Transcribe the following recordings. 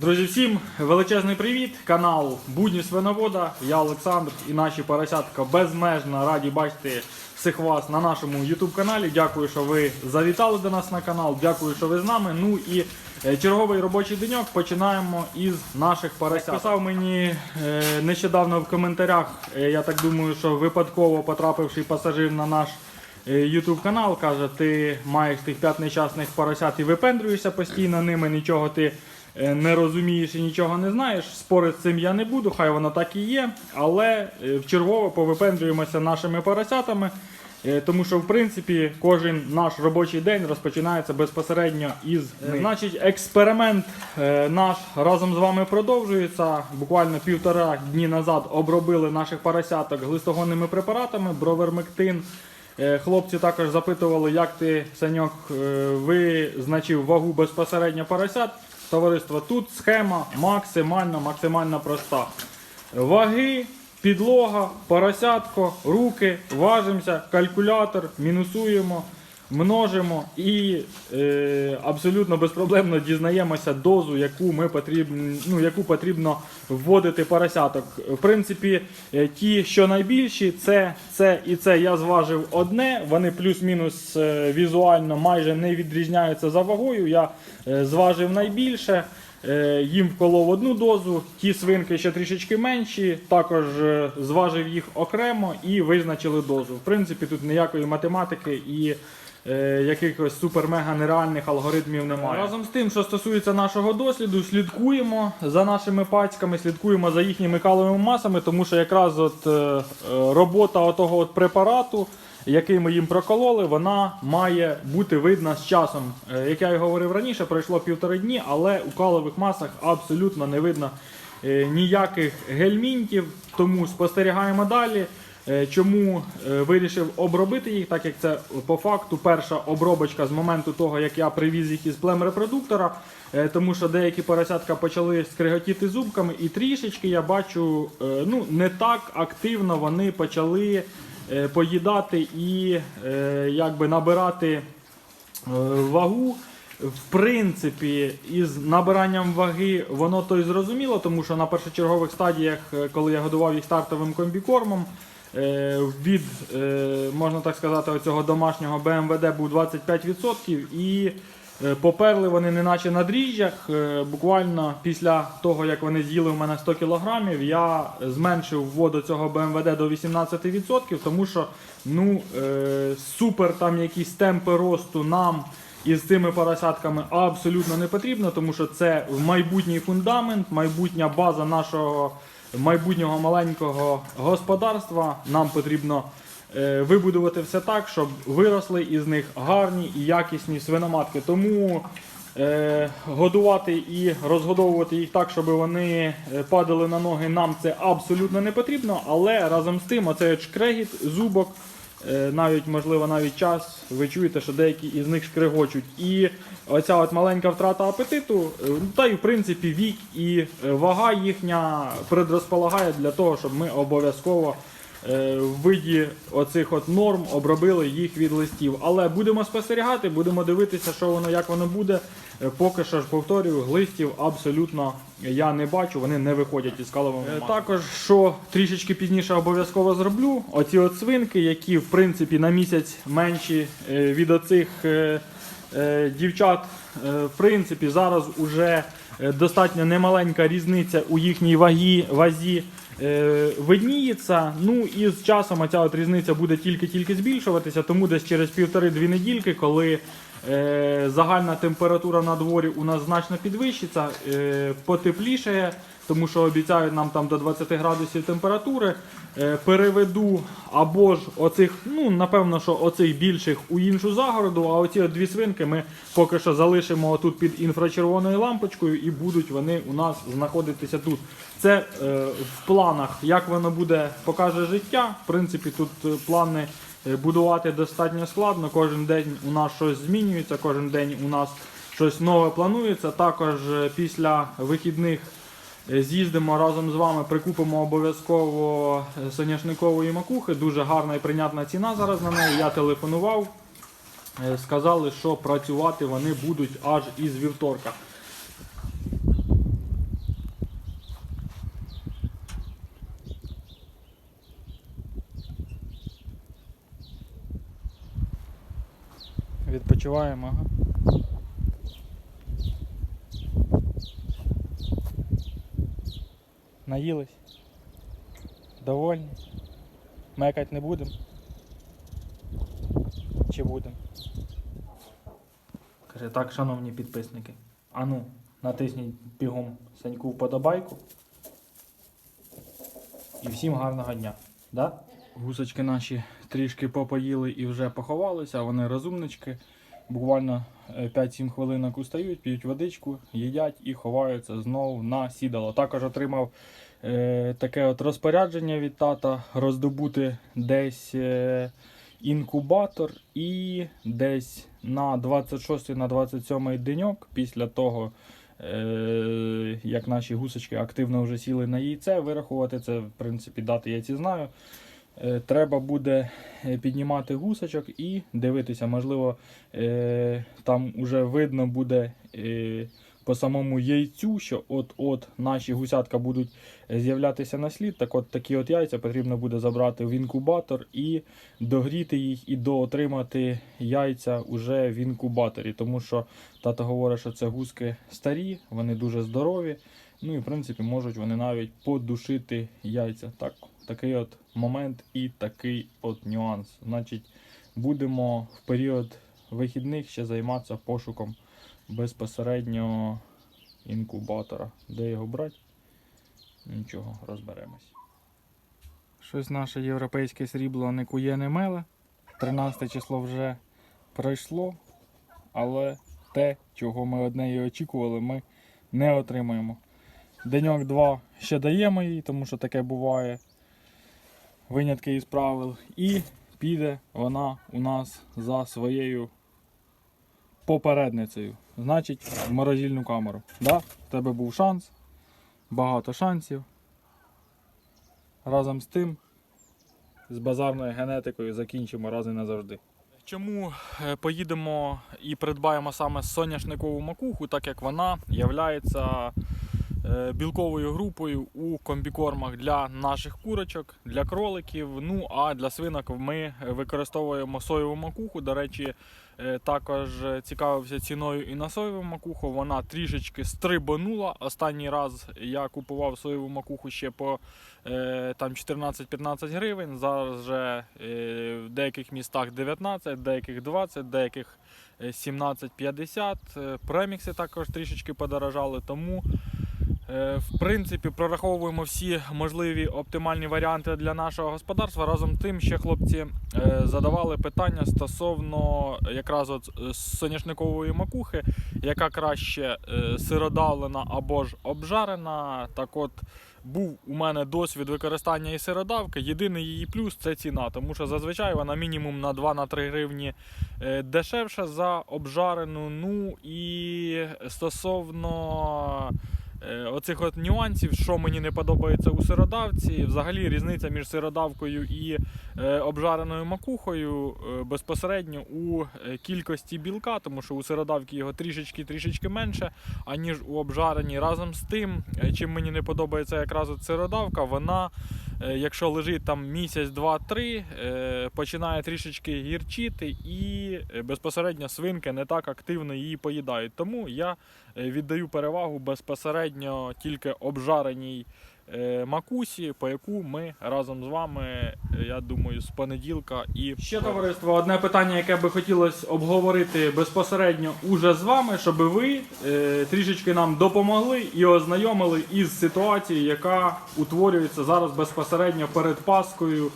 Друзі, всім величезний привіт! Канал Будні Свиновода. Я Олександр і наші поросятка безмежно раді бачити всіх вас на нашому YouTube каналі. Дякую, що ви завітали до нас на канал. Дякую, що ви з нами. Ну і е, черговий робочий деньок починаємо із наших поросят. Писав мені е, нещодавно в коментарях. е, Я так думаю, що випадково потрапивший пасажир на наш Ютуб канал каже, ти маєш тих п'ять нещасних поросят і випендрюєшся постійно ними, нічого ти не розумієш і нічого не знаєш. Спорити з цим я не буду, хай воно так і є. Але е, вчергово повипендрюємося нашими поросятами. е, Тому що в принципі кожен наш робочий день розпочинається безпосередньо із них. Значить, експеримент е, наш разом з вами продовжується. Буквально півтора дні назад обробили наших поросяток глистогонними препаратами, бровермектин. Е, Хлопці також запитували, як ти, Саньок, е, визначив вагу безпосередньо поросят. Товариство, тут схема максимально, максимально проста. Ваги, підлога, поросятко, руки, важимося, калькулятор, мінусуємо, множимо і е, абсолютно безпроблемно дізнаємося дозу, яку ми потрібно, ну, яку потрібно вводити поросяток. В принципі, е, ті, що найбільші, це, це і це я зважив одне. Вони плюс-мінус е, візуально майже не відрізняються за вагою. Я е, зважив найбільше. Е, Їм вколов одну дозу, ті свинки ще трішечки менші, також е, зважив їх окремо і визначили дозу. В принципі, тут ніякої математики і е, якихось супер-мега нереальних алгоритмів немає. Разом з тим, що стосується нашого досліду, слідкуємо за нашими пацьками, слідкуємо за їхніми каловими масами, тому що якраз от е, е, робота отого от препарату який ми їм прокололи, вона має бути видна з часом. Як я і говорив раніше, пройшло півтори дні, але у калових масах абсолютно не видно ніяких гельмінтів, тому спостерігаємо далі. Е, Чому е, вирішив обробити їх, так як це по факту перша обробочка з моменту того, як я привіз їх із племрепродуктора, Е, тому що деякі поросятка почали скриготіти зубками, і трішечки я бачу, ну не так активно вони почали поїдати і якби набирати вагу. В принципі, із набиранням ваги воно то й зрозуміло, тому що на першочергових стадіях, коли я годував їх стартовим комбікормом, від, е, можна так сказати, оцього домашнього БМВД був 25% і е, поперли вони неначе на дріжджах. Е, Буквально після того, як вони з'їли в мене 100 кг, я зменшив воду цього БМВД до 18%, тому що ну, е, супер там якісь темпи росту нам із цими поросятками абсолютно не потрібно, тому що це майбутній фундамент, майбутня база нашого майбутнього маленького господарства. Нам потрібно е, вибудувати все так, щоб виросли із них гарні і якісні свиноматки. Тому е, годувати і розгодовувати їх так, щоб вони е, падали на ноги, нам це абсолютно не потрібно. Але разом з тим, оцей чкрегіт, зубок. Е, навіть можливо навіть час, ви чуєте, що деякі із них шкрегочуть. І оця от маленька втрата апетиту, е, та й в принципі вік і е, вага їхня предрозполагає для того, щоб ми обов'язково в виді оцих от норм обробили їх від листів. Але будемо спостерігати, будемо дивитися, що воно, як воно буде. Е, Поки що ж повторюю, глистів абсолютно я не бачу, вони не виходять із каловими масами. Також, що трішечки пізніше обов'язково зроблю, оці от свинки, які в принципі на місяць менші е, від оцих е, е, дівчат, е, в принципі, зараз уже е, достатньо немаленька різниця у їхній вагі, вазі е, видніється. Ну і з часом оця от різниця буде тільки-тільки збільшуватися, тому десь через півтори-дві недільки, коли е, загальна температура на дворі у нас значно підвищиться, е, потеплішає, тому що обіцяють нам там до 20 градусів температури. Е, переведу або ж оцих, ну напевно, що оцих більших у іншу загороду, а оці дві свинки ми поки що залишимо тут під інфрачервоною лампочкою і будуть вони у нас знаходитися тут. Це е, в планах, як воно буде, покаже життя. В принципі, тут е, плани е, будувати достатньо складно. Кожен день у нас щось змінюється, кожен день у нас щось нове планується. Також е, після вихідних е, з'їздимо разом з вами, прикупимо обов'язково е, соняшникової макухи. Дуже гарна і прийнятна ціна зараз на неї. Я телефонував. е, Сказали, що працювати вони будуть аж із вівторка. Відпочиваємо, ага. Наїлись? Довольні? Мекать не будемо? Чи будемо? Каже, так, шановні підписники. Ану, натисніть бігом Саньку вподобайку. І всім гарного дня. Да? Гусочки наші трішки попоїли і вже поховалися, вони розумнички. Буквально е, 5-7 хвилинок устають, п'ють водичку, їдять і ховаються знову на сідало. Також отримав е, таке от розпорядження від тата роздобути десь е, інкубатор і десь на 26 на 27 деньок після того. Е, як наші гусочки активно вже сіли на яйце, вирахувати це, в принципі, дати яйці знаю. Е, Треба буде е, піднімати гусочок і дивитися, можливо, е, там вже видно буде по самому яйцю, що от-от наші гусятка будуть з'являтися на слід. Так от такі от яйця потрібно буде забрати в інкубатор і догріти їх і доотримати яйця уже в інкубаторі. Тому що тато говорить, що це гуски старі, вони дуже здорові. Ну і в принципі можуть вони навіть подушити яйця. Так, такий от момент і такий от нюанс. Значить, будемо в період вихідних ще займатися пошуком безпосередньо інкубатора. Де його брати? Нічого, розберемось. Щось наше європейське срібло не кує, не меле. 13 число вже пройшло, але те, чого ми од неї очікували, ми не отримаємо. Деньок два ще даємо їй, тому що таке буває. Винятки із правил. І піде вона у нас за своєю попередницею. Значить, в морозильну камеру. Да? В тебе був шанс, багато шансів. Разом з тим, з базарною генетикою закінчимо раз і назавжди. Чому е, поїдемо і придбаємо саме соняшникову макуху, так як вона являється білковою групою у комбікормах для наших курочок, для кроликів. Ну а для свинок ми використовуємо соєву макуху. До речі, е, також цікавився ціною і на соєву макуху. Вона трішечки стрибанула. Останній раз я купував соєву макуху ще по е, там 14-15 гривень. Зараз вже е, в деяких містах 19, деяких 20, деяких е, 17,50. Е, Премікси також трішечки подорожали, тому Е, В принципі, прораховуємо всі можливі оптимальні варіанти для нашого господарства. Разом тим, ще хлопці е, задавали питання стосовно якраз от е, соняшникової макухи, яка краще е, сиродавлена або ж обжарена. Так от був у мене досвід використання і сиродавки. Єдиний її плюс це ціна, тому що зазвичай вона мінімум на 2-3 гривні е, дешевша за обжарену. Ну і стосовно. Е, Оцих от нюансів, що мені не подобається у сиродавці, взагалі різниця між сиродавкою і е, обжареною макухою е, безпосередньо у кількості білка, тому що у сиродавки його трішечки трішечки менше, аніж у обжареній. Разом з тим, чим мені не подобається якраз от сиродавка, вона, якщо лежить там місяць, два-три, е, починає трішечки гірчити, і е, безпосередньо свинки не так активно її поїдають. Тому я е, віддаю перевагу безпосередньо тільки обжареній е, макусі, по яку ми разом з вами, е, я думаю, з понеділка і ще товариство. Одне питання, яке би хотілося обговорити безпосередньо уже з вами, щоб ви е, трішечки нам допомогли і ознайомили із ситуацією, яка утворюється зараз безпосередньо перед Паскою.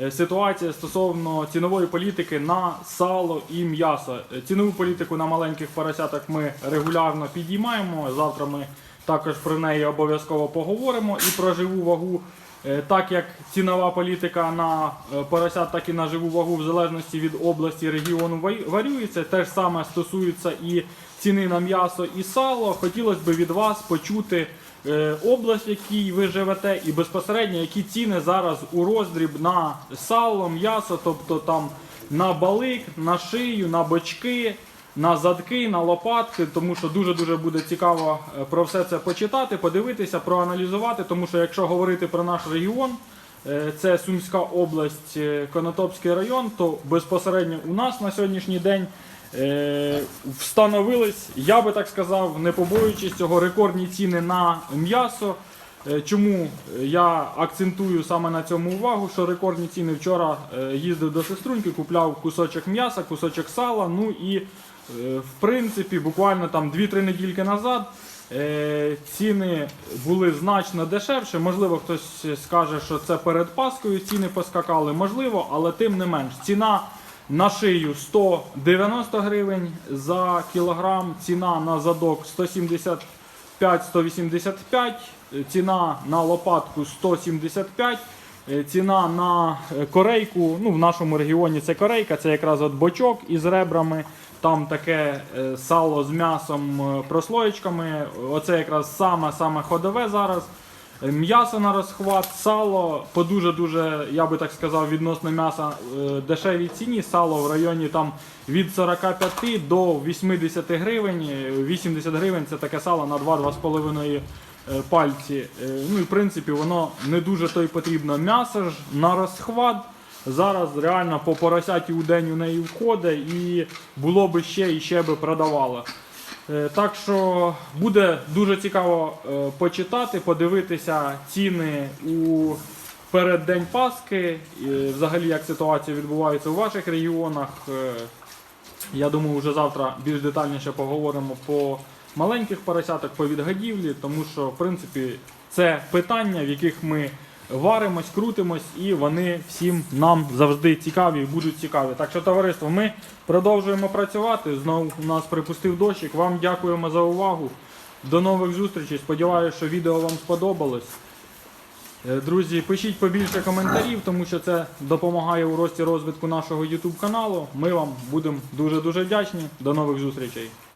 Е, Ситуація стосовно цінової політики на сало і м'ясо. Е, Цінову політику на маленьких поросяток ми регулярно підіймаємо. Завтра ми також про неї обов'язково поговоримо і про живу вагу. Е, Так як цінова політика на е, поросят, так і на живу вагу в залежності від області регіону варюється. Те ж саме стосується і ціни на м'ясо і сало. Хотілося б від вас почути е, область, в якій ви живете, і безпосередньо які ціни зараз у роздріб на сало, м'ясо, тобто там на балик, на шию, на бочки на задки, на лопатки, тому що дуже-дуже буде цікаво е, про все це почитати, подивитися, проаналізувати. Тому що якщо говорити про наш регіон, е, це Сумська область, е, Конотопський район, то безпосередньо у нас на сьогоднішній день встановились, я би так сказав, не побоюючись цього рекордні ціни на м'ясо. Чому я акцентую саме на цьому увагу, що рекордні ціни вчора їздив до сеструньки, купляв кусочок м'яса, кусочок сала. Ну і в принципі, буквально там 2-3 недільки назад е, ціни були значно дешевше. Можливо, хтось скаже, що це перед Паскою ціни поскакали, можливо, але тим не менш. Ціна на шию 190 гривень за кілограм, ціна на задок 170 5-185, е, ціна на лопатку 175, е, ціна на е, корейку, ну в нашому регіоні це корейка, це якраз от бочок із ребрами, там таке е, сало з м'ясом, е, прослоєчками, оце якраз саме-саме ходове зараз. Е, М'ясо на розхват, сало по дуже-дуже, я би так сказав, відносно м'яса е, дешевій ціні. Сало в районі там від 45 до 80 гривень. Е, 80 гривень це таке сало на 2-2,5 е, пальці. Е, Ну і в принципі воно не дуже то й потрібно. М'ясо ж на розхват. Зараз реально по поросяті у день у неї входить і було би ще і ще би продавала. Е, Так що буде дуже цікаво е, почитати, подивитися ціни у переддень Пасхи, взагалі як ситуація відбувається у ваших регіонах. Е, Я думаю, вже завтра більш детальніше поговоримо по маленьких поросяток, по відгадівлі, тому що в принципі це питання, в яких ми варимось, крутимось, і вони всім нам завжди цікаві і будуть цікаві. Так що, товариство, ми продовжуємо працювати. Знову у нас припустив дощик. Вам дякуємо за увагу. До нових зустрічей. Сподіваюся, що відео вам сподобалось. Е, Друзі, пишіть побільше коментарів, тому що це допомагає у рості розвитку нашого YouTube каналу. Ми вам будемо дуже дуже вдячні. До нових зустрічей.